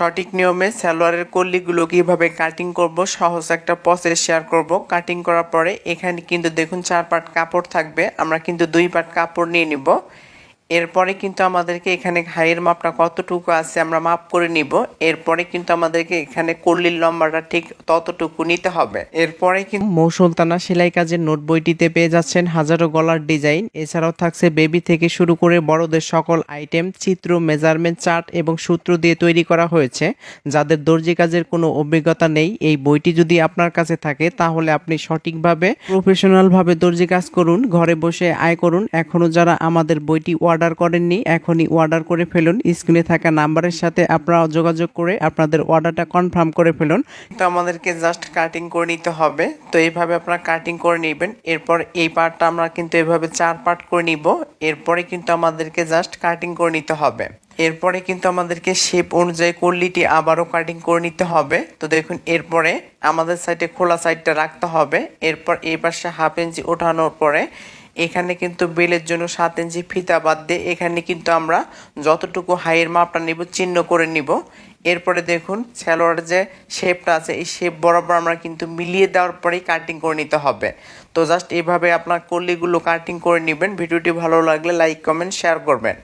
সঠিক নিয়মে সালোয়ারের কল্লিগুলো কীভাবে কাটিং করব, সহজ একটা প্রসেস শেয়ার করব। কাটিং করার পরে এখানে কিন্তু দেখুন চার পাট কাপড় থাকবে, আমরা কিন্তু দুই পাট কাপড় নিয়ে নিব। এরপরে কিন্তু আমাদেরকে এখানে হাইয়ের মাপটা কতটুকু আছে আমরা মাপ করে নিব। এরপরে কিন্তু আমাদেরকে এখানে কল্লির লম্বাটা ঠিক ততটুকু নিতে হবে। এরপরে কিন্তু মৌসুলতানা সেলাই কাজের নোট বইটিতে পেয়ে যাচ্ছেন হাজারো গলার ডিজাইন। এছাড়াও থাকছে বেবি থেকে শুরু করে বড়দের সকল আইটেম, চিত্র, মেজারমেন্ট, চার্ট এবং সূত্র দিয়ে তৈরি করা হয়েছে। যাদের দর্জি কাজের কোনো অভিজ্ঞতা নেই, এই বইটি যদি আপনার কাছে থাকে, তাহলে আপনি সঠিকভাবে, প্রফেশনালভাবে দর্জি কাজ করুন, ঘরে বসে আয় করুন। এখনও যারা আমাদের বইটি অর্ডার করেননি, এখনই অর্ডার করে ফেলুন। স্ক্রিনে থাকা নাম্বারের সাথে আপনারা যোগাযোগ করে আপনাদের অর্ডারটা কনফার্ম করে ফেলুন। তো আমাদেরকে জাস্ট কাটিং করে নিতে হবে। তো এইভাবে আপনারা কাটিং করে নেবেন। এরপর এই পার্টটা আমরা কিন্তু এভাবে চার পার্ট করে নিব। এরপরে কিন্তু আমাদেরকে জাস্ট কাটিং করে নিতে হবে। এরপরে কিন্তু আমাদেরকে শেপ অনুযায়ী কল্লিটি আবারও কাটিং করে নিতে হবে। তো দেখুন, এরপরে আমাদের সাইডে খোলা সাইডটা রাখতে হবে। এরপর এই পাশে হাফ ইঞ্চি ওঠানোর পরে এখানে কিন্তু বেলের জন্য সাত ইঞ্চি ফিতা বাদ দিয়ে এখানে কিন্তু আমরা যতটুকু হাইয়ের মাপটা নিব, চিহ্ন করে নিব। এরপরে দেখুন স্যালোয়ার যে শেপটা আছে, এই শেপ বরাবর আমরা কিন্তু মিলিয়ে দেওয়ার পরেই কাটিং করে নিতে হবে। তো জাস্ট এইভাবে আপনার কলিগুলো কাটিং করে নেবেন। ভিডিওটি ভালো লাগলে লাইক, কমেন্ট, শেয়ার করবেন।